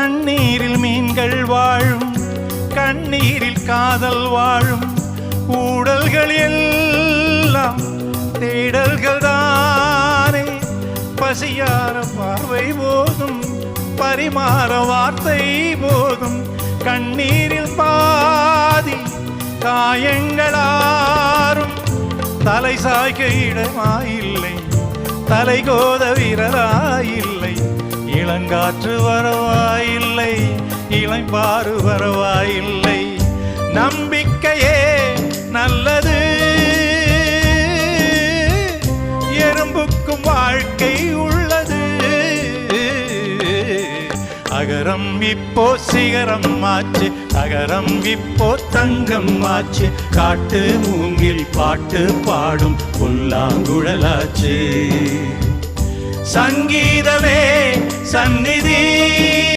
தண்ணீரில் மீன்கள் வாழும் கண்ணீரில் காதல் வாழும். ஊடல்கள் எல்லாம் தேடல்கள் தானே பசியார பார்வை போதும் பரிமாற வார்த்தை போதும். கண்ணீரில் பாதி காயங்களாரும். தலை சாய்க்க இடமாயில்லை தலை கோத விரலாயில்லை. இளங்காற்று வரவா இளம்பாறு வரவாயில்லை. நம்பிக்கையே நல்லது. எறும்புக்கும் வாழ்க்கை உள்ளது. அகரம் இப்போ சிகரம் ஆச்சு. அகரம் இப்போ தங்கம் ஆச்சு. காட்டு மூங்கில் பாட்டு பாடும் புல்லாங்குழலாச்சு. சங்கீதமே சந்நிதி.